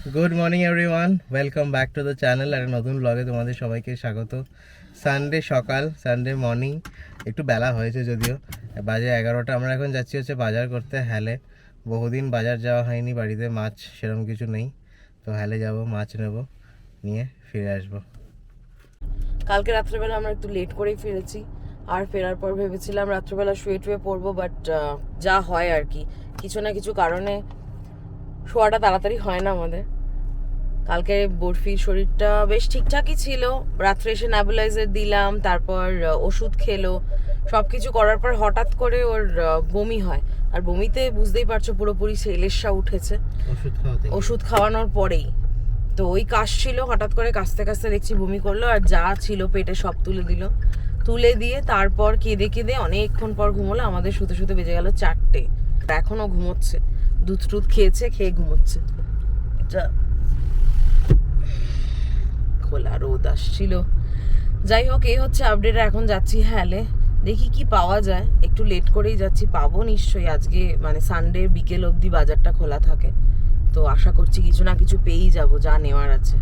Good morning everyone welcome back to the channel আর নতুন ব্লগে তোমাদের সবাইকে স্বাগত। সানডে সকাল সানডে মর্নিং একটু বেলা হয়েছে যদিও। বাজে এগারোটা, আমরা এখন যাচ্ছি হচ্ছে বাজার করতে, হ্যালে। বহুদিন বাজার যাওয়া হয়নি, বাড়িতে মাছ সেরকম কিছু নেই। তো হ্যালে যাব, মাছ নেব, নিয়ে ফিরে আসব। কালকে রাত্রেবেলা আমরা একটু লেট করেই ফিরেছি। আর ফেরার পর ভেবেছিলাম রাত্রেবেলা শুয়ে টুয়ে পড়ব বাট যা হয় আর কি। কিছু না কিছু কারণে শোয়াটা তাড়াতাড়ি হয় না আমাদের। কালকে বরফির শরীরটা বেশ ঠিকঠাকই ছিল। রাত্রে এসে ন্যাবুলাইজার দিলাম তারপর ওষুধ খেলো। সব কিছু করার পর হঠাৎ করে ওর বমি হয়। আর বমিতে বুঝতেই পারছ পুরোপুরি সেলেসা উঠেছে। ওষুধ খাওয়ানোর পরেই। তো ওই কাশ ছিল হঠাৎ করে কাশতে কাশতে দেখছি বমি করল আর যা ছিল পেটে সব তুলে দিল। তুলে দিয়ে তারপর কেঁদে কেঁদে অনেকক্ষণ পর ঘুমোলো আমাদের শুতে শুতে বেজে গেল চারটে। এখনও ঘুমোচ্ছে। দুধ টুধ খেয়েছে, খেয়ে ঘুমোচ্ছে। খোলা রোদ আসছিল। যাই হোক, এই হচ্ছে আপডেট এখন যাচ্ছি হ্যালে। দেখি কি পাওয়া যায়। একটু লেট করেই যাচ্ছি, পাবো নিশ্চয়ই। আজকে মানে সানডে বিকেল অবধি বাজারটা খোলা থাকে। তো আশা করছি কিছু না কিছু পেয়েই যাব, যা নেওয়ার আছে।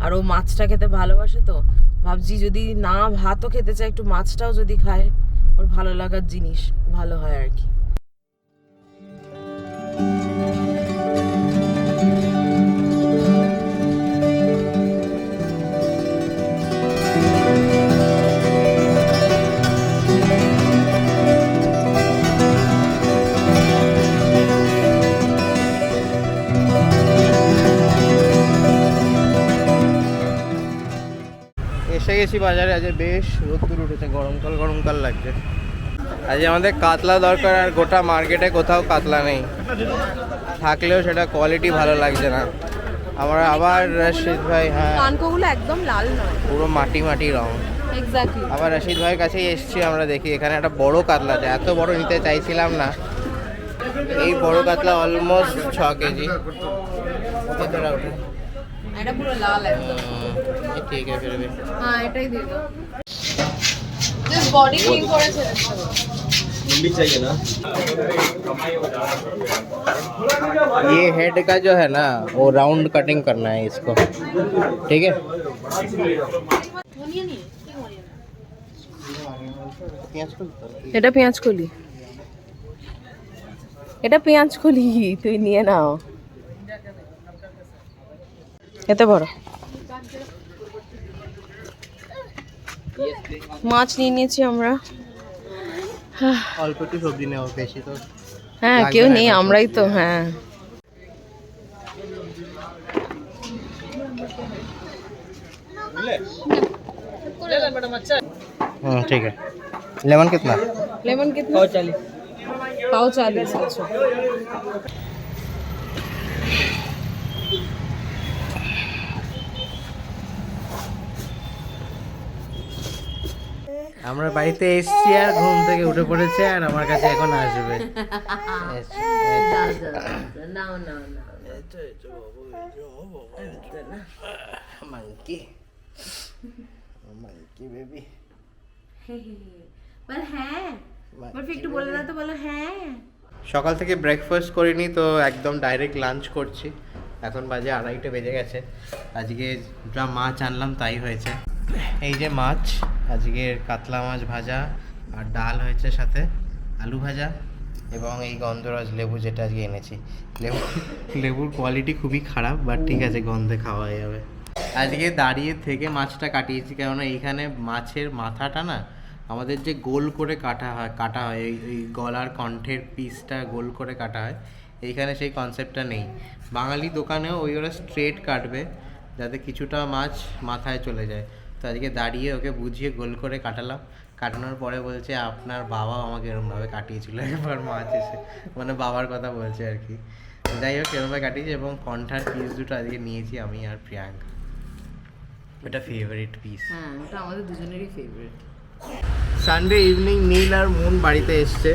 আর ও মাছটা খেতে ভালোবাসে তো। ভাবছি যদি না ভাতও খেতে চায়, একটু মাছটাও যদি খায়, ওর ভালো লাগার জিনিস, ভালো হয় আর কি। এসে গেছি বাজারে আজ বেশ রোদ্দুর উঠেছে গরমকাল গরমকাল লাগছে। আজ আমাদের কাতলা দরকার আর গোটা মার্কেটে কোথাও কাতলা নেই। থাকলেও সেটা কোয়ালিটি ভালো লাগছে না। আমার আবার রশিদ ভাই হ্যাঁ। কানকোগুলো একদম লাল নয়। পুরো মাটি মাটি রং। এক্স্যাক্টলি আবার রশিদ ভাইয়ের কাছেই এসছি আমরা দেখি এখানে একটা বড় কাতলা আছে। এত বড় নিতে চাইছিলাম না। এই বড় কাতলা অলমোস্ট ছ কেজি। কতটা ওঠে এটা পুরো লাল একদম। ঠিক আছে হ্যাঁ এটাই দিয়ে দাও। জাস্ট বডি ক্লিন ये हेड का जो है ना वो राउंड कटिंग करना है इसको ठीक है এটা পেঁয়াজ কলি এটা পেঁয়াজ কলি তুই নিয়ে নাও এতে বড় মাছ নিয়ে নিয়েছি আমরা অল্প একটু সবজি নেওয়া বেশি তো হ্যাঁ লাগবে কেউ না নেই এখন আমরাই তো হ্যাঁ हम्म ठीक है लेमन कितना लेमन कितना पाव चालीस पाव चालीस अच्छा আমরা বাড়িতে এসছি আর ঘুম থেকে উঠে পড়েছে আর আমার কাছে এখন আসবে। হ্যাঁ। একটু বলে দাও তো বলো হ্যাঁ। সকাল থেকে ব্রেকফাস্ট করিনি তো একদম ডাইরেক্ট লাঞ্চ করছি। এখন বাজে আড়াইটে বেজে গেছে। আজকে যা মাছ আনলাম তাই হয়েছে। এই যে মাছ আজকের কাতলা মাছ ভাজা আর ডাল হয়েছে সাথে আলু ভাজা এবং এই গন্ধরাজ লেবু যেটা আজকে এনেছি। লেবু, লেবুর কোয়ালিটি খুবই খারাপ বাট ঠিক আছে, গন্ধে খাওয়া যাবে। আজকে দাঁড়িয়ে থেকে মাছটা কাটিয়েছি, কেননা এইখানে মাছের মাথাটা না আমাদের যে গোল করে কাটা হয় কাটা হয়, এই এই গলার কণ্ঠের পিসটা গোল করে কাটা হয়, এইখানে সেই কনসেপ্টটা নেই। বাঙালি দোকানেও ওই ওরা স্ট্রেট কাটবে, যাতে কিছুটা মাছ মাথায় চলে যায়। তো আজকে দাঁড়িয়ে ওকে বুঝিয়ে গোল করে কাটালাম। কাটানোর পরে বলছে আপনার বাবা আমাকে এরমভাবে কাটিয়েছিল একবার মাছ এসে। মানে বাবার কথা বলছে আর কি। যাই হোক এরমভাবে কাটিয়েছে এবং কণ্ঠার পিস দুটো আজকে নিয়েছি আমি আর প্রিয়াঙ্কা। এটা ফেভারিট পিস হ্যাঁ ওটা আমাদের দুজনেরই ফেভারিট সানডে ইভিনিং নীল আর মন বাড়িতে এসছে।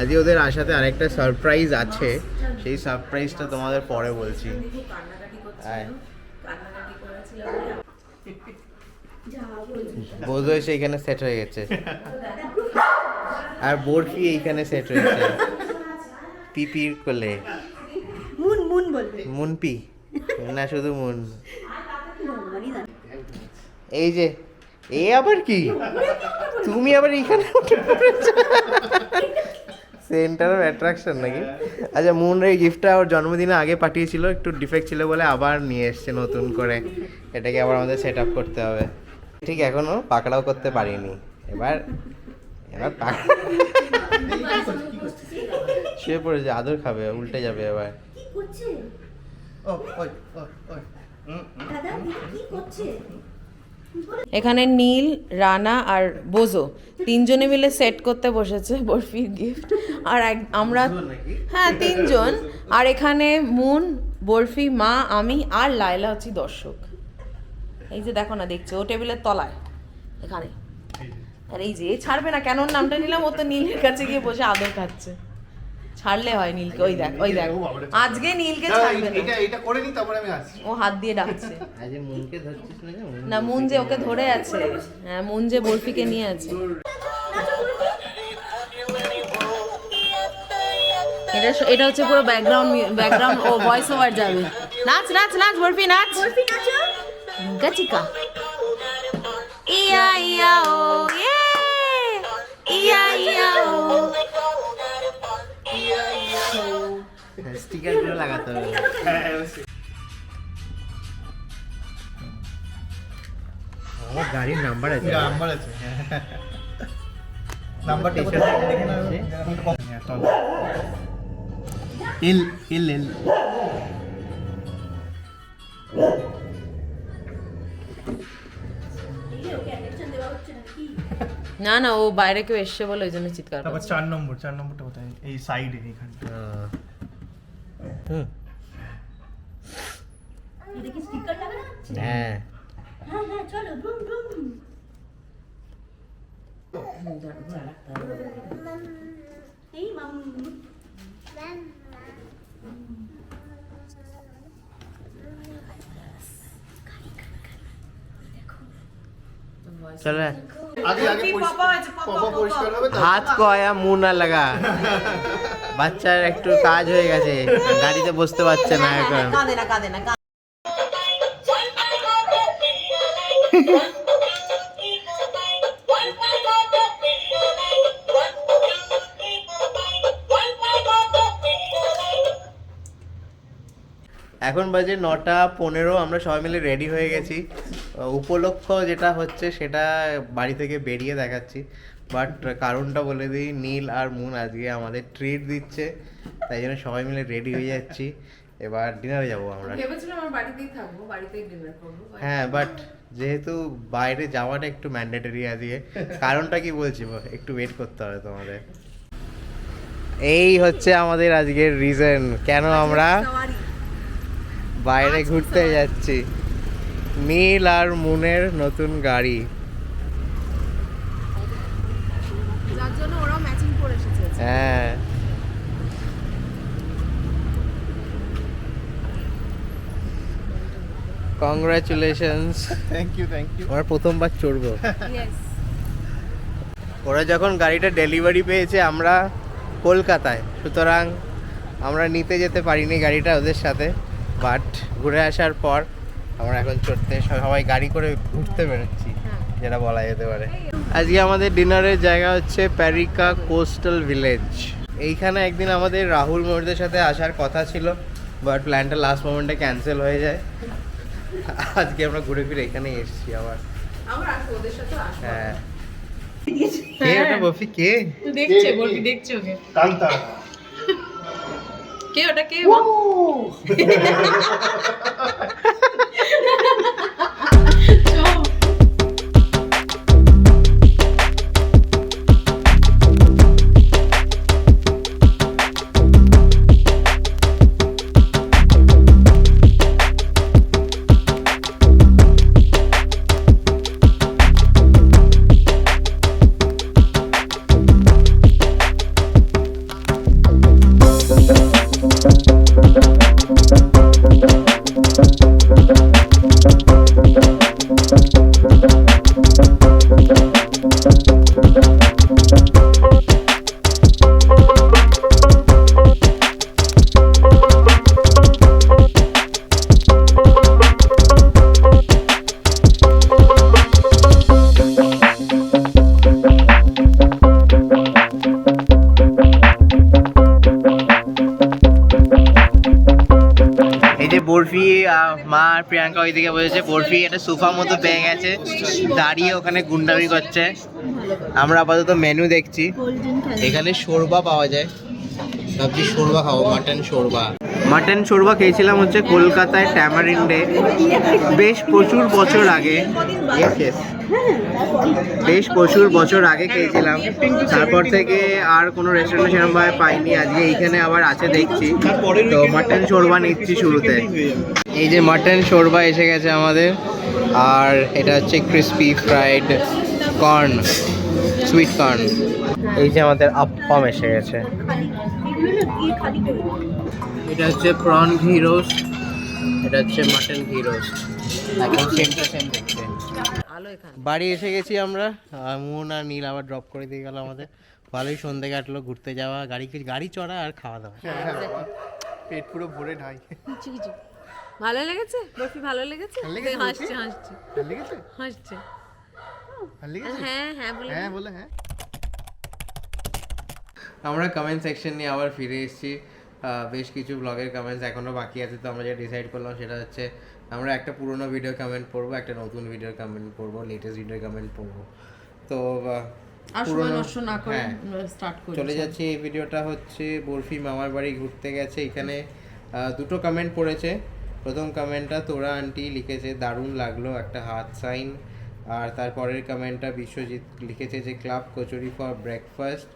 আজকে ওদের আসাতে আরেকটা সারপ্রাইজ আছে। সেই সারপ্রাইজটা তোমাদের পরে বলছি। আয়। বোধ হয় সেইখানে সেট হয়ে গেছে। আর বরফি এইখানে সেট হয়েছে পিপির কোলে। মুন মুন বলবে। মুনপি। না শুধু মন। এই যে এ আবার কি? তুমি আবার এখানে উঠে সেন্টার অফ অ্যাট্রাকশন নাকি? আচ্ছা মুনের এই গিফটটা ওর জন্মদিনে আগে পাঠিয়েছিল একটু ডিফেক্ট ছিল বলে আবার নিয়ে এসছে নতুন করে। এটাকে আবার আমাদের সেট আপ করতে হবে। ঠিক এখনও পাকড়াও করতে পারিনি। এবার এবার শুয়ে পড়েছে আদর খাবে উল্টে যাবে এবার। কি করছে? ও ওই ওই দাদা কি করছে? এখানে নীল রানা আর বোজো। তিনজনে মিলে সেট করতে বসেছে বরফির গিফট আর এক- আমরা হ্যাঁ তিনজন। আর এখানে মুন বরফি মা আমি আর লাইলা হচ্ছি দর্শক। এই যে দেখো না দেখছ ও টেবিলের তলায় এখানে। আর এই যে এ ছাড়বে না কেন? নামটা নিলাম ও তো নীলের কাছে গিয়ে বসে আদর খাচ্ছে। ছাড়লে হয় নীলকে ওই দেখ ওই দেখ। আজকে নীলকে ছাড়বে না। এটা এটা করে নি তারপরে আমি আসছি। ও হাত দিয়ে ডাকছে। আজ মুনকে ধরছিস না না মুন যে ওকে ধরে আছে হ্যাঁ মুন যে বরফিকে নিয়ে আছে। এটা এটা হচ্ছে পুরো ব্যাকগ্রাউন্ড ব্যাকগ্রাউন্ড ও ভয়েস ওভার যাবে। নাচ নাচ নাচ বরফি নাচ। বরফি নাচো। ঝুমকা চিকা ইয়া ইয়া ও ইয়ে ইয়া ইয়া ও স্টিকারগুলো লাগাতে হবে আমার গাড়ির নাম্বার আছে। নাম্বার আছে। নাম্বারটা T-shirt কোথায় দেখে না না না ও বাইরে কেউ এসছে বলে ওই জন্য চিৎকার তারপর চার নম্বর চার নম্বরটা কোথায়? এই সাইডে এইখানে। হুম। হ্যাঁ। হ্যাঁ হ্যাঁ এই মামু পপা পরিষ্কার হবে হাত কয়া মুঁ না লাগা। বাচ্চার একটু কাজ হয়ে গেছে। গাড়িতে বসতে পারছে না এখন। কাঁদে না কাঁদে না এখন বাজে নটা পনেরো আমরা সবাই মিলে রেডি হয়ে গেছি। উপলক্ষ যেটা হচ্ছে সেটা বাড়ি থেকে বেরিয়ে দেখাচ্ছি। বাট কারণটা বলে দিই নীল আর মুন আজকে আমাদের ট্রিট দিচ্ছে তাই জন্য সবাই মিলে রেডি হয়ে যাচ্ছি। এবার ডিনারে যাব আমরা। হ্যাঁ বাট যেহেতু বাইরে যাওয়াটা একটু ম্যান্ডেটরি আজকে কারণটা কি বলছি? বল? একটু ওয়েট করতে হবে তোমাদের। এই হচ্ছে আমাদের আজকের রিজন কেন আমরা বাইরে ঘুরতে যাচ্ছি। নীল আর মুনের নতুন গাড়ি। যার জন্য ওরাও ম্যাচিং করে এসেছে। হ্যাঁ। Congratulations thank you thank you আমার প্রথমবার চড়বো। ওরা যখন গাড়িটা ডেলিভারি পেয়েছে আমরা কলকাতায়। সুতরাং আমরা নিতে যেতে পারিনি গাড়িটা ওদের সাথে। বাট ঘুরে আসার পর আমরা এখন চড়তে সবাই গাড়ি করে ঘুরতে বেরোচ্ছি যেটা বলা যেতে পারে। আজকে আমাদের ডিনারের জায়গা হচ্ছে প্যারিকা কোস্টাল ভিলেজ। এইখানে একদিন আমাদের রাহুল মোরদের সাথে আসার কথা ছিল বাট প্ল্যানটা লাস্ট মোমেন্টে ক্যান্সেল হয়ে যায়। আজকে আমরা ঘুরে ফিরে এখানেই এসেছি আবার। আমরা আসব ওদের সাথে আসব। হ্যাঁ। কে ওটা বফি কে? দেখছে ওকে। কান্তা। কে ওটা কে মা আর প্রিয়াঙ্কা ওইদিকে বসেছে বরফি একটা সোফা মতো পেয়ে গেছে দাঁড়িয়ে ওখানে গুন্ডামি করছে। আমরা আপাতত মেনু দেখছি। এখানে শোরবা পাওয়া যায়। ভাবছি শোরবা খাব মাটন শোরবা। মাটন শোরবা খেয়েছিলাম হচ্ছে কলকাতায় ট্যামারিন্ডে বেশ প্রচুর বছর আগে। Yes. বেশ প্রচুর বছর আগে খেয়েছিলাম। তারপর থেকে আর কোনো রেস্টুরেন্টে সেরকমভাবে পাইনি। আজকে এইখানে আবার আছে দেখছি। তো মাটন শোরবা নিচ্ছি শুরুতে। এই যে মাটন শোরবা এসে গেছে আমাদের। আর এটা হচ্ছে crispy fried corn sweet corn এই যে আমাদের আপ্পাম এসে গেছে। এটা হচ্ছে প্রন ঘি রোস্ট এটা হচ্ছে মাটন ঘি রোস্ট একদম সেম টু সেম দেখতে। এখানে বাড়ি এসে গেছি আমরা। মুন আর নীল আবার ড্রপ করে দিয়ে গেল আমাদের। ভালোই সন্ধে কাটলো ঘুরতে যাওয়া গাড়ি গাড়ি চড়া আর খাওয়া দাওয়া। পেট পুরো ভরে ঢাই। ভালো লেগেছে? বরফি ভালো লেগেছে? হাসছে হাসছে। লেগেছে? হাসছে। হ্যাঁ হ্যাঁ বলে হ্যাঁ বলে হ্যাঁ। আমরা কমেন্ট সেকশন নিয়ে আবার ফিরে এসেছি। বেশ কিছু ব্লগের কমেন্টস এখনও বাকি আছে তো আমরা যেটা ডিসাইড করলাম সেটা হচ্ছে আমরা একটা পুরনো ভিডিও কমেন্ট পড়ব একটা নতুন ভিডিওর কমেন্ট পড়ব লেটেস্ট ভিডিওর কমেন্ট পড়ব। তো হ্যাঁ। চলে যাচ্ছি এই ভিডিওটা হচ্ছে বরফি মামার বাড়ি ঘুরতে গেছে এখানে দুটো কমেন্ট পড়েছে। প্রথম কমেন্টটা তোরা আন্টি লিখেছে দারুণ লাগল একটা হাত সাইন আর তারপরের কমেন্টটা বিশ্বজিৎ লিখেছে যে club kachori for breakfast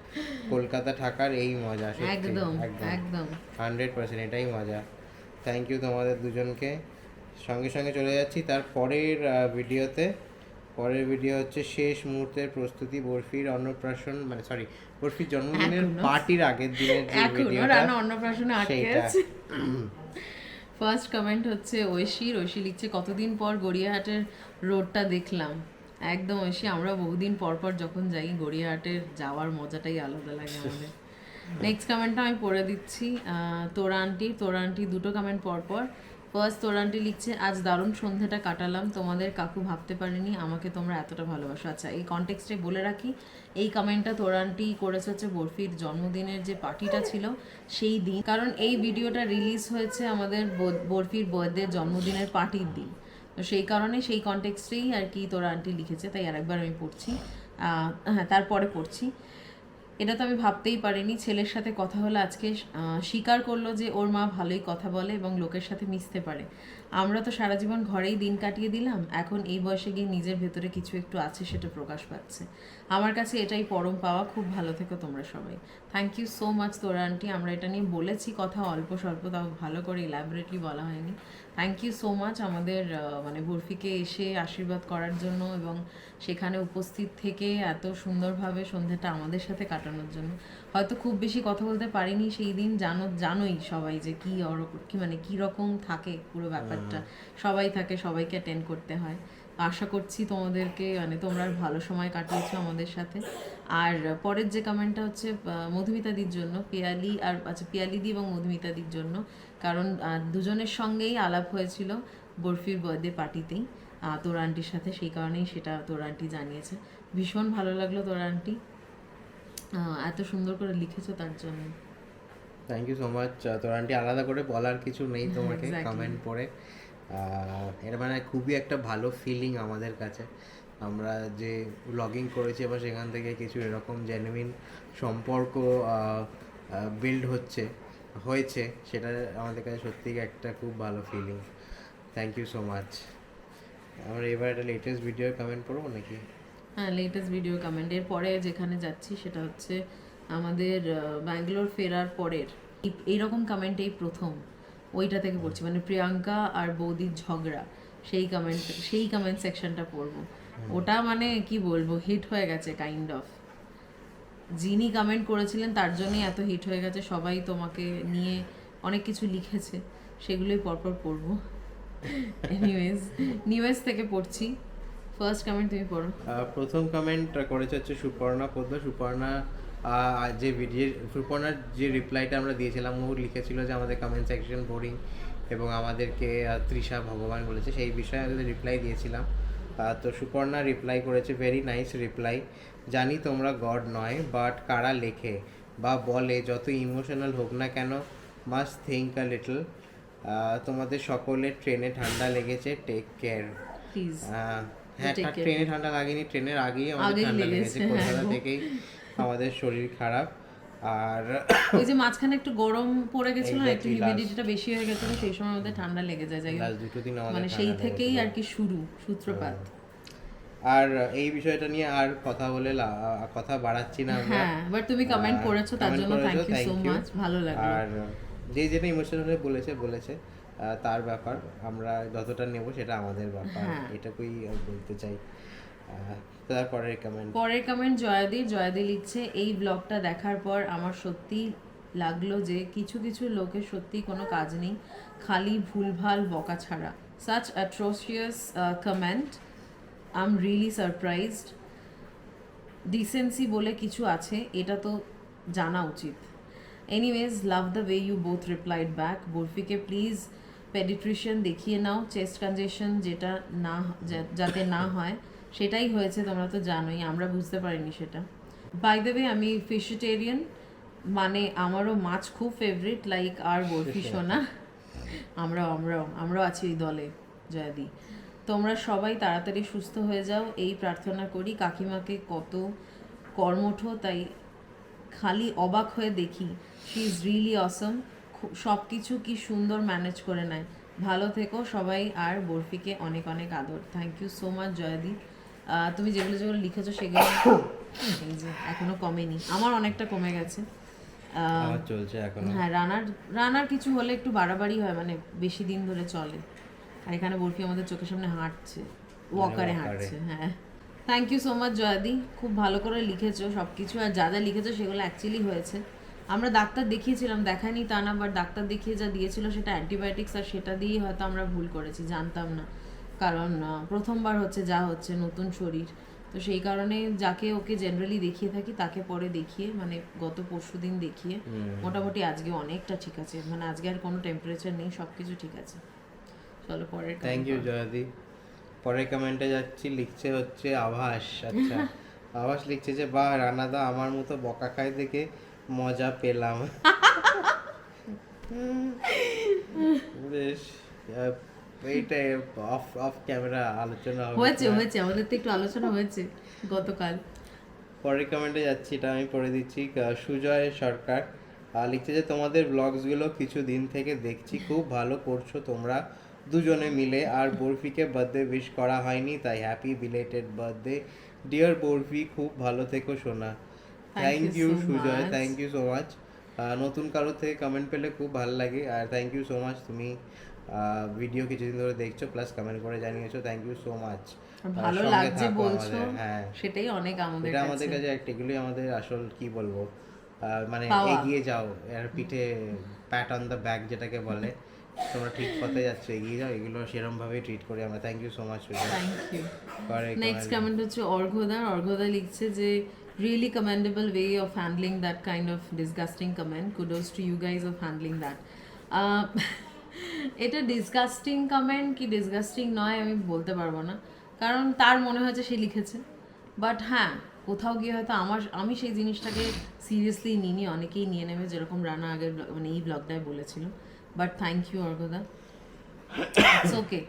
Kolkata থাকার এই মজা একদম একদম হান্ড্রেড পার্সেন্ট এটাই মজা। থ্যাংক ইউ তোমাদের দুজনকে। সঙ্গে সঙ্গে চলে যাচ্ছি। তার পরের ভিডিওতে পরের ভিডিও হচ্ছে শেষ মুহূর্তের প্রস্তুতি বরফির অন্নপ্রাশন মানে সরি বরফির জন্মদিনের পার্টির আগের দিনের যে ভিডিওটা রান্না অন্নপ্রাশনে আটকে সেইটা আছে ফার্স্ট কমেন্ট হচ্ছে ঐশীর ঐশী লিখছে কতদিন পর গড়িয়াহাটের রোডটা দেখলাম? একদম ঐশী আমরা বহুদিন পর পর যখন যাই গড়িয়াহাটের যাওয়ার মজাটাই আলাদা লাগে আমাদের। নেক্সট কমেন্টটা আমি পড়ে দিচ্ছি তোরা আন্টি তোর আন্টি দুটো কমেন্ট পর পর ফার্স্ট তোরা আন্টি লিখছে, আজ দারুণ সন্ধ্যাটা কাটালাম, তোমাদের কাকু ভাবতে পারেনি, আমাকে তোমরা এতটা ভালোবাসো। আচ্ছা এই কনটেক্সটে বলে রাখি, এই কমেন্টটা তোরা আন্টি করেছে হচ্ছে বরফির জন্মদিনের যে পার্টিটা ছিল, সেই দিন। কারণ এই ভিডিওটা রিলিজ হয়েছে আমাদের বরফির বার্থডে জন্মদিনের পার্টির দিন। তো সেই কারণে সেই কনটেক্সটেই আর কি তোরা আন্টি লিখেছে, তাই আরেকবার আমি পড়ছি। হ্যাঁ তারপরে পড়ছি। এটা তো আমি ভাবতেই পারিনি। ছেলের সাথে কথা হলো আজকে স্বীকার করল যে ওর মা ভালোই কথা বলে এবং লোকের সাথে মিশতে পারে। আমরা তো সারা জীবন ঘরেই দিন কাটিয়ে দিলাম। এখন এই বয়সে গিয়ে নিজের ভেতরে কিছু একটু আছে সেটা প্রকাশ পাচ্ছে। আমার কাছে এটাই পরম পাওয়া। খুব ভালো থেকো তোমরা সবাই। থ্যাংক ইউ সো মাচ তোরা আন্টি। আমরা এটা নিয়ে বলেছি। কথা অল্প স্বল্প, তাও ভালো করে ইলাবোরেটলি বলা হয়নি। থ্যাংক ইউ সো মাচ আমাদের মানে বরফিকে এসে আশীর্বাদ করার জন্য এবং সেখানে উপস্থিত থেকে এত সুন্দরভাবে সন্ধ্যাটা আমাদের সাথে কাটানোর জন্য। হয়তো খুব বেশি কথা বলতে পারিনি সেই দিন জানো জানোই সবাই যে কি কি মানে কি রকম থাকে পুরো ব্যাপারটা। সবাই থাকে সবাইকে অ্যাটেন্ড করতে হয়। আশা করছি তোমাদেরকে মানে তোমরা ভালো সময় কাটিয়েছো আমাদের সাথে। আর পরের যে কমেন্টটা হচ্ছে মধুমিতাদির জন্য পেয়ালি আর আচ্ছা পিয়ালিদি এবং মধুমিতাদির জন্য। কারণ দুজনের সঙ্গেই আলাপ হয়েছিল বরফির বার্থডে পার্টিতেই তোর আন্টির সাথে সেই কারণেই সেটা তোর আন্টি জানিয়েছে। ভীষণ ভালো লাগল তোর আন্টি এত সুন্দর করে লিখেছো তার জন্য। থ্যাংক ইউ সো মাচ তোর আন্টি আলাদা করে বলার কিছু নেই তোমাকে কমেন্ট পড়ে। এটা মানে খুবই একটা ভালো ফিলিং আমাদের কাছে। আমরা যে ব্লগিং করেছি এবং সেখান থেকে কিছু এরকম জেনুইন সম্পর্ক বিল্ড হচ্ছে। হয়েছে সেটা আমাদের কাছে সত্যিই একটা খুব ভালো feeling thank you so much আমরা এবার একটা লেটেস্ট ভিডিও কমেন্ট করব নাকি? হ্যাঁ লেটেস্ট ভিডিও কমেন্ট এর পরে যেখানে যাচ্ছি সেটা হচ্ছে আমাদের ব্যাঙ্গালোর ফেরার পরের এইরকম কমেন্ট এই প্রথম ওইটা থেকে পড়ছি। মানে প্রিয়াঙ্কা আর বৌদির ঝগড়া সেই কমেন্ট সেই কমেন্ট সেকশনটা পড়ব। ওটা মানে কি বলব হিট হয়ে গেছে কাইন্ড অফ যিনি কমেন্ট করেছিলেন, তার জন্যই এত হিট হয়ে গেছে। সবাই তোমাকে নিয়ে অনেক কিছু লিখেছে। সেগুলোই পরপর পড়ব। এনিওয়েজ নিউএস থেকে পড়ছি। ফার্স্ট কমেন্ট তুমি পড়ো। প্রথম কমেন্ট করেছে হচ্ছে সুপর্ণা পদ্ম সুপর্ণা যে ভিডিও সুপর্ণার যে রিপ্লাইটা আমরা দিয়েছিলাম, ও লিখেছিল যে আমাদের কমেন্ট সেকশন বোরিং এবং আমাদেরকে তৃষা ভগবান বলেছে। সেই বিষয়ে রিপ্লাই দিয়েছিলাম। তো সুপর্ণা রিপ্লাই করেছে ভেরি নাইস রিপ্লাই জানি তোমরা গড নয় বাট কারা লেখে বা বলে যত ইমোশনাল হোক না কেন মাস্ট থিঙ্ক আ লিটল তোমাদের সকলের ট্রেনে ঠান্ডা লেগেছে টেক কেয়ার হ্যাঁ ট্রেনে ঠান্ডা লাগেনি ট্রেনের আগেই আমাদের ঠান্ডা লেগেছে লেগেছে, হ্যাঁ। কলকাতা থেকেই। আমাদের শরীর খারাপ। আর ওই যে মাঝখানে একটু গরম পড়ে গেছিল একটু হিউমিডিটিটা বেশি হয়ে গেছিল সেই সময় আমাদের ঠান্ডা লেগে যায়। লাস্ট দুটো দিন আমাদের মানে সেই থেকেই আর কি শুরু সূত্রপাত। আর এই বিষয়টা নিয়ে আর কথা বলে কথা বাড়াচ্ছি না আমরা। হ্যাঁ বাট তুমি কমেন্ট করেছ তার জন্য থ্যাংক ইউ সো মাচ ভালো লাগল। আর যে যেটা ইমোশনালি বলেছে বলেছে। তার ব্যাপার আমরা যতটা নেব সেটা আমাদের ব্যাপার। হ্যাঁ। এটুকুই বলতে চাই। তারপরে কমেন্ট পরের কমেন্ট জয়াদি জয়াদি লিখছে, এই ব্লগটা দেখার পর আমার সত্যি লাগল যে কিছু কিছু লোকের সত্যি কোনো কাজ নেই, খালি ভুলভাল বকা ছাড়া such atrocious comment I am really surprised decency বলে কিছু আছে, এটা তো জানা উচিত। Anyways love the way you both replied back বরফিকে please pediatrician দেখিয়ে নাও চেস্ট কনজেশন যেটা না যাতে না হয়। সেটাই হয়েছে তোমরা তো জানোই আমরা বুঝতে পারিনি সেটা। বাই দ্য ওয়ে আমি ফিশিটেরিয়ান মানে আমারও মাছ খুব ফেভারিট লাইক আর বরফি সোনা। আমরাও আমরাও আমরাও আছি ওই দলে জয়াদি। তোমরা সবাই তাড়াতাড়ি সুস্থ হয়ে যাও এই প্রার্থনা করি কাকিমাকে কত কর্মঠ তাই খালি অবাক হয়ে দেখি শি ইজ রিয়েলি অসম সব কিছু কি সুন্দর ম্যানেজ করে নেয়। ভালো থেকো সবাই আর বরফিকে অনেক অনেক আদর। থ্যাংক ইউ সো মাচ জয়দি। তুমি যেগুলো যেগুলো লিখেছো সেগুলো এখনও কমেনি। আমার অনেকটা কমে গেছে। চলছে এখনও। হ্যাঁ রানার রানার কিছু হলে একটু বাড়াবাড়ি হয় মানে বেশি দিন ধরে চলে। আর এখানে বরফি আমাদের চোখের সামনে হাঁটছে ওয়াকারে হাঁটছে হ্যাঁ। থ্যাংক ইউ সো মাচ জয়াদি। খুব ভালো করে লিখেছো সব কিছু আর যা যা লিখেছো সেগুলো অ্যাকচুয়ালি হয়েছে। আমরা ডাক্তার দেখিয়েছিলাম দেখায়নি তা না বাট ডাক্তার দেখিয়ে যা দিয়েছিল সেটা অ্যান্টিবায়োটিক্স আর সেটা দিয়েই হয়তো আমরা ভুল করেছি জানতাম না। কারণ প্রথমবার হচ্ছে যা হচ্ছে নতুন শরীর। তো সেই কারণে যাকে ওকে জেনারেলি দেখিয়ে থাকি তাকে পরে দেখিয়ে মানে গত পরশু দিন দেখিয়ে মোটামুটি আজকে অনেকটা ঠিক আছে। মানে আজকে আর কোনো টেম্পারেচার নেই সব কিছু ঠিক আছে। চলো পরের থ্যাংক ইউ জয়াদি পরের কমেন্টে যাচ্ছি লিখছে হচ্ছে আভাস। আচ্ছা আভাস লিখছে যে বাহ রানাদা আমার মতো বকা খায় দেখে মজা পেলাম। বেশ আহ, এইটাই অফ অফ ক্যামেরা আলোচনা হয়েছে হয়েছে আমাদের তো একটু আলোচনা হয়েছে গতকাল। পরের কমেন্টে যাচ্ছি এটা আমি পড়ে দিচ্ছি। সুজয় সরকার লিখছে যে তোমাদের ব্লগসগুলো কিছু দিন থেকে দেখছি খুব ভালো করছ তোমরা দুজনে মিলে। আর বরফিকে বার্থডে উইশ করা হয়নি তাই happy belated birthday dear Barfi খুব ভালো থেকো সোনা। Thank you Sujoy thank you so much নতুন কারও থেকে কমেন্ট পেলে খুব ভালো লাগে। আর থ্যাংক ইউ সো মাচ তুমি ভিডিও কিছুদিন ধরে দেখছ প্লাস কমেন্ট করে জানিয়েছো থ্যাংক ইউ সো মাচ ভালো লাগছে বলছো হ্যাঁ। সেটাই অনেক আমাদের এটা আমাদের কাছে। কাছে একটা এগুলোই আমাদের আসল কি বলব মানে এগিয়ে যাও এর পিঠে প্যাট অন দ্য ব্যাক যেটাকে বলে তোমরা ঠিক পথে যাচ্ছ এগিয়ে যাও এগুলো সেরকম ভাবে ট্রিট করি আমরা। Thank you so much thank you next comment হচ্ছে অর্ঘদা। অর্ঘদা লিখছে যে really commendable way of handling that kind of disgusting comment kudos to you guys of handling that এটা ডিসগাস্টিং কমেন্ট কি ডিসগাস্টিং নয় আমি বলতে পারব না। কারণ তার মনে হয়েছে সে লিখেছে। বাট হ্যাঁ কোথাও গিয়ে হয়তো আমার, আমি সেই জিনিসটাকে সিরিয়াসলি নিইনি, অনেকেই নিয়ে নেবে যেরকম রানা আগের মানে এই ব্লগটায় বলেছিল। বাট থ্যাংক ইউ অর্ঘদা। ইটস ওকে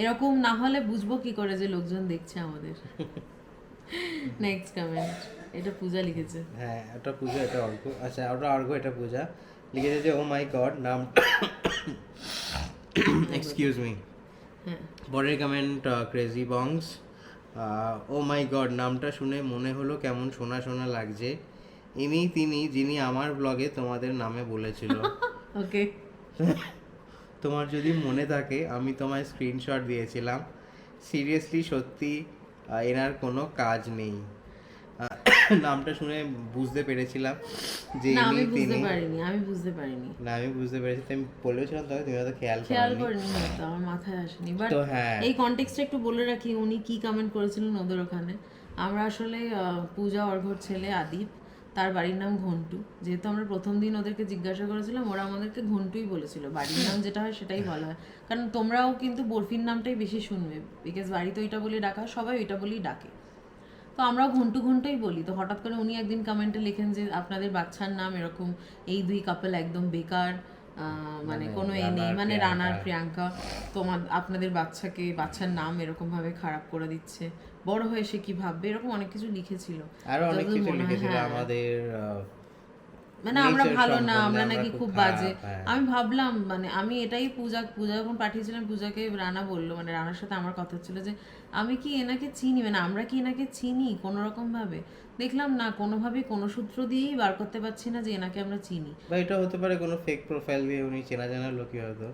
এরকম না হলে বুঝব কি করে যে লোকজন দেখছে আমাদের। নেক্সট কমেন্ট এটা পূজা লিখেছে। হ্যাঁ এটা পূজা, এটা অর্ঘ আচ্ছা ওটা অর্ঘ, এটা পূজা। লিখেছে যে ও মাই গড নাম এক্সকিউজ মি পরের comment crazy bongs oh my god নামটা শুনে মনে হলো কেমন শোনা শোনা লাগছে। ইনি তিনি যিনি আমার ব্লগে তোমাদের নামে বলেছিল। ওকে তোমার যদি মনে থাকে আমি তোমায় স্ক্রিনশট দিয়েছিলাম। সিরিয়াসলি সত্যি এনার কোনো কাজ নেই। নামটা শুনে বুঝতে পেরেছিলাম যে না আমি বুঝতে পারিনি আমি বুঝতে পারিনি। না আমি বুঝতে পেরেছি তো আমি বলেছিলাম তবে তুমি হয়তো খেয়াল খেয়াল করনি। হয়তো আমার মাথায় আসেনি। বাট তো হ্যাঁ। এই কনটেক্সটটা একটু বলে রাখি উনি কি কমেন্ট করেছিলেন ওদের ওখানে। আমরা আসলে পূজা অর্ঘর ছেলে আদিপ তার বাড়ির নাম ঘন্টু। যেহেতু আমরা প্রথম দিন ওদেরকে জিজ্ঞাসা করেছিলাম ওরা আমাদেরকে ঘন্টুই বলেছিল। বাড়ির নাম যেটা হয় সেটাই বলা হয়। কারণ তোমরাও কিন্তু বরফির নামটাই বেশি শুনবে বিকজ বাড়িতে ওইটা বলে ডাকা সবাই ওইটা বলেই ডাকে। তো আমরাও ঘন্টু ঘন্টাই বলি তো হঠাৎ করে উনি একদিন কমেন্টে লেখেন যে আপনাদের বাচ্চার নাম এরকম এই দুই কাপল একদম বেকার মানে মানে কোনো এ নেই মানে রানার প্রিয়াঙ্কা। তোমার আপনাদের বাচ্চাকে বাচ্চার নাম এরকম ভাবে খারাপ করে দিচ্ছে বড় হয়ে সে কি ভাববে এরকম অনেক কিছু লিখেছিল আরও অনেক কিছু লিখেছিল হ্যাঁ। আমাদের মানে আমরা ভালো না আমরা নাকি খুব বাজে। হ্যাঁ। আমি ভাবলাম মানে আমি এটাই পূজা পূজা যখন পাঠিয়েছিলাম পূজাকে রানা বলল মানে রানার সাথে আমার কথা ছিল যে আমি কি এনাকে চিনি? মানে আমরা কি এনাকে চিনি কোনো রকম ভাবে? দেখলাম না কোনোভাবেই কোনো সূত্র দিয়েই বার করতে পারছি না যে এনাকে আমরা চিনি। বা এটা হতে পারে কোনো ফেক প্রোফাইল দিয়ে উনি চেনা জানা লোকই হয়তো।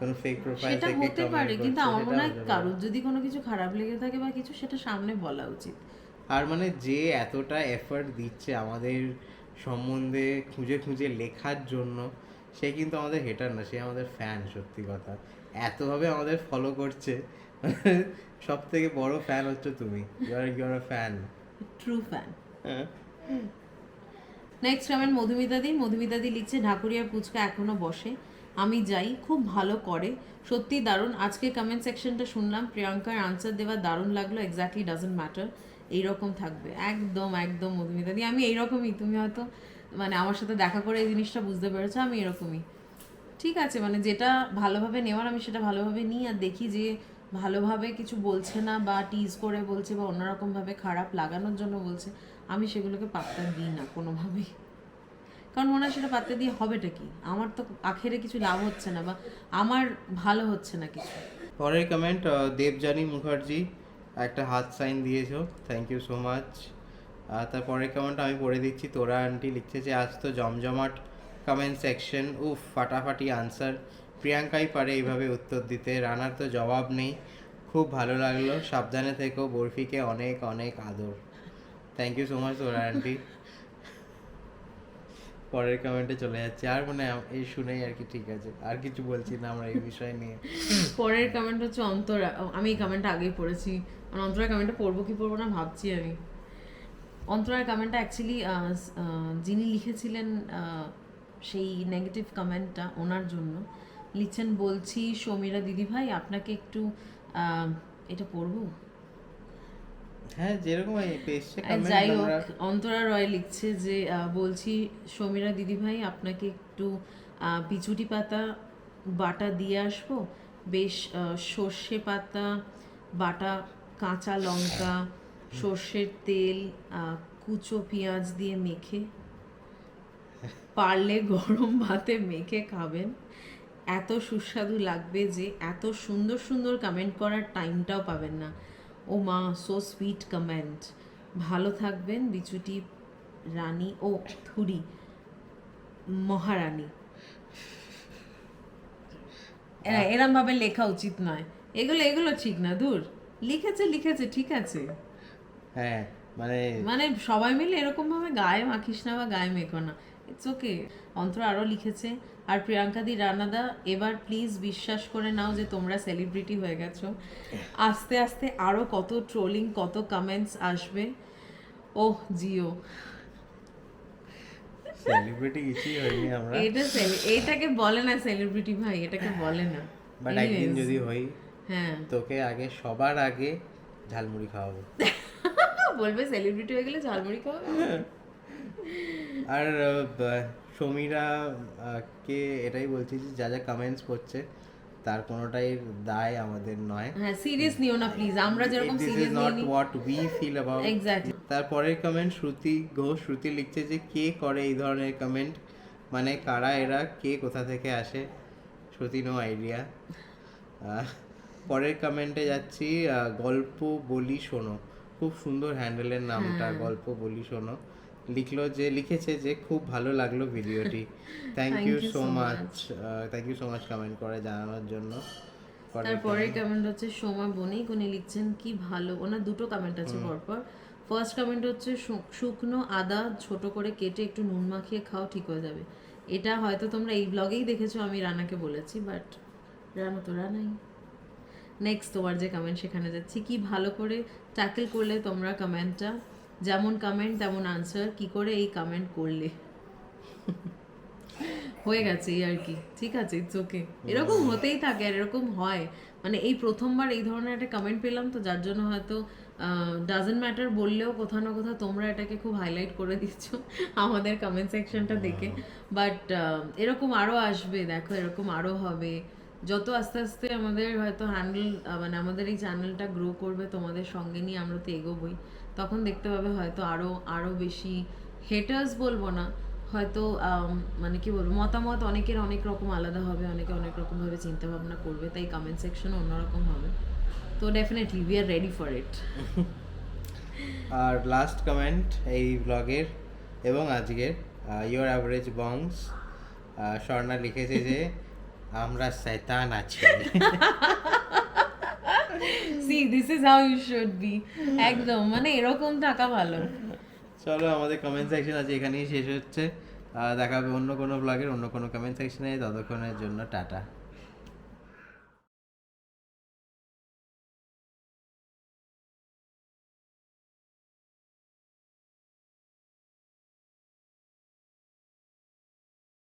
কোনো ফেক প্রোফাইল সেটা হতে পারে কিন্তু আমার মনে হয় কারোর যদি কোনো কিছু খারাপ লেগে থাকে বা কিছু সেটা সামনে বলা উচিত। আর মানে যে এতটা এফর্ট দিচ্ছে আমাদের সম্বন্ধে খুঁজে খুঁজে লেখার জন্য সে কিন্তু আমাদের হেটার না সে আমাদের ফ্যান সত্যি কথা। এতভাবে আমাদের ফলো করছে সব থেকে বড় ফ্যান হচ্ছে তুমি। Your fan true fan next comment Madhumita দি। মধুমিতা দি লিখছে ঢাকুরিয়া পুচকা এখনও বসে। আমি যাই খুব ভালো করে। সত্যি দারুণ। আজকে কমেন্ট সেকশনটা শুনলাম। প্রিয়াঙ্কার আনসার দেওয়া দারুণ লাগল। এক্স্যাক্টলি ডাজন্ট ম্যাটার এইরকম থাকবে। একদম একদম মধুমিতা দি, আমি এইরকমই। তুমি হয়তো মানে আমার সাথে দেখা করে এই জিনিসটা বুঝতে পেরেছ, আমি এরকমই। ঠিক আছে মানে যেটা ভালোভাবে নেওয়ার, আমি সেটা ভালোভাবে নিই আর দেখি যে ভালোভাবে কিছু বলছে না বা টিজ করে বলছে বা অন্যরকমভাবে খারাপ লাগানোর জন্য বলছে, আমি সেগুলোকে পাত্তা দিই না কোনোভাবেই কারণ মনে হয় সেটা পাত্তা দিয়ে হবেটা কি? আমার তো আখেরে কিছু লাভ হচ্ছে না বা আমার ভালো হচ্ছে না কিছু। পরের কমেন্ট দেবজানী মুখার্জি। একটা হাত সাইন দিয়েছ থ্যাংক ইউ সো মাচ তার পরের কমেন্ট আমি পড়ে দিচ্ছি, তোরা আন্টি লিখছে যে, আজ তো জমজমাট কমেন্ট সেকশন উফ, ফাটাফাটি আনসার প্রিয়াঙ্কাই পারে এইভাবে উত্তর দিতে, রানার তো জবাব নেই। খুব ভালো লাগল, সাবধানে থেকো, বরফিকে অনেক অনেক আদর। থ্যাংক ইউ সো মাচ তোরা আন্টি পরের কমেন্টে চলে যাচ্ছে। আর মানে এই শুনেই আর কি ঠিক আছে। আর কিছু বলছি না আমরা এই বিষয় নিয়ে। পরের কমেন্ট হচ্ছে অন্তরা। আমি এই কমেন্টটা আগেই পড়েছি। আর অন্তরার কমেন্টটা পড়ব কি পড়ব না ভাবছি আমি। অন্তরার কমেন্টটা অ্যাকচুয়ালি যিনি লিখেছিলেন সেই নেগেটিভ কমেন্টটা ওনার জন্য। লিখছেন বলছি সমীরা দিদি ভাই আপনাকে একটু এটা পড়ব? হ্যাঁ যেরকম যাই হোক অন্তরা রয় লিখছে যে বলছি সমীরা দিদিভাই আপনাকে একটু পিচুটি পাতা বাটা দিয়ে আসব। বেশ সর্ষে পাতা বাটা কাঁচা লঙ্কা, সর্ষের তেল কুচো পেঁয়াজ দিয়ে মেখে, পারলে গরম ভাতে মেখে খাবেন। এত সুস্বাদু লাগবে যে এত সুন্দর সুন্দর কমেন্ট করার টাইমটাও পাবেন না। ও মা সো সুইট কমেন্ট ভালো থাকবেন বিচুটি রানী ও থুরি মহারানী। এ- এরম ভাবে লেখা উচিত নয়। এগুলো এগুলো ঠিক না, দূর। লিখেছে লিখেছে ঠিক আছে। হ্যাঁ মানে মানে সবাই মিলে এরকম ভাবে গায়ে মাখিস না বা গায়ে মেখো না। ইটস ওকে অন্তর আরও লিখেছে আর প্রিয়াঙ্কা দি রানাদা এবার প্লিজ বিশ্বাস করে নাও যে তোমরা সেলিব্রিটি হয়ে গেছো। আস্তে আস্তে আরও কত ট্রোলিং কত কমেন্টস আসবে। ওহ জিও। সেলিব্রিটি কিছুই হয়নি আমরা। এটা এটাকে বলে না সেলিব্রিটি ভাই এটাকে বলে না। বাট একদিন যদি হই হ্যাঁ। তোকে আগে সবার আগে ঝালমুড়ি খাওয়াবো। বলবে সেলিব্রিটি হয়ে গেলে ঝালমুড়ি খাওয়াবে? আর সমীরা কে এটাই বলছি যে যা যা কমেন্টস করছে তার কোনোটাই দায় আমাদের নয়। হ্যাঁ সিরিয়াস নিও না প্লিজ আমরা যেরকম this is not what we feel about exactly তারপরের কমেন্ট শ্রুতি ঘোষ শ্রুতি লিখছে যে কে করে এই ধরনের কমেন্ট মানে কারা এরা? কে কোথা থেকে আসে? শ্রুতি নো আইডিয়া পরের কমেন্টে যাচ্ছি গল্প বলি শোনো। খুব সুন্দর হ্যান্ডেলের নামটা গল্প বলি শোনো। লিখলো যে লিখেছে যে খুব ভালো লাগল ভিডিওটি। Thank you so much thank you so much comment করে জানানোর জন্য। পরের তারপরে কমেন্ট হচ্ছে সোমা বণিক। উনি লিখছেন কি ভালো। ওনার দুটো কমেন্ট আছে পরপর। ফার্স্ট কমেন্ট হচ্ছে শুকনো আদা ছোট করে কেটে একটু নুন মাখিয়ে খাও ঠিক হয়ে যাবে। এটা হয়তো তোমরা এই ব্লগেই দেখেছ আমি রানাকে বলেছি বাট রানা তো রানাই। নেক্সট তোমার যে কমেন্ট সেখানে যাচ্ছি কি ভালো করে ট্যাকেল করলে তোমরা কমেন্টটা যেমন কমেন্ট তেমন আনসার কি করে এই কমেন্ট করলে? হয়ে গেছে এই আর কি ঠিক আছে ইটস ওকে এরকম হতেই থাকে আর এরকম হয়। মানে এই প্রথমবার এই ধরনের একটা কমেন্ট পেলাম তো যার জন্য হয়তো ডাজেন্ট ম্যাটার বললেও কোথাও না কোথাও তোমরা এটাকে খুব হাইলাইট করে দিচ্ছ আমাদের কমেন্ট সেকশনটা দেখে। বাট এরকম আরও আসবে দেখো এরকম আরও হবে। যত আস্তে আস্তে আমাদের হয়তো হ্যান্ডেল মানে আমাদের এই চ্যানেলটা গ্রো করবে, তোমাদের সঙ্গে নিয়ে আমরা তো এগোবই, তখন দেখতে পাবে হয়তো আরও আরও বেশি হেটার্স বলব না, হয়তো মানে কি বলব, মতামত অনেকের অনেক রকম আলাদা হবে, অনেকে অনেক রকমভাবে চিন্তা ভাবনা করবে, তাই কমেন্ট সেকশন অন্যরকম হবে। তো definitely we are ready for it R last comment এই ব্লগের এবং আজকের ইয়োর অ্যাভারেজ বংস স্বর্ণা লিখেছে যে আমরা শয়তান আছি। See this is how you should be একদম মানে এরকম থাকা ভালো। চলো আমাদের কমেন্ট সেকশন আছে এখানেই শেষ হচ্ছে। আর দেখা হবে অন্য কোনো ব্লগের অন্য কোনো কমেন্ট সেকশনে ততক্ষণের জন্য টাটা।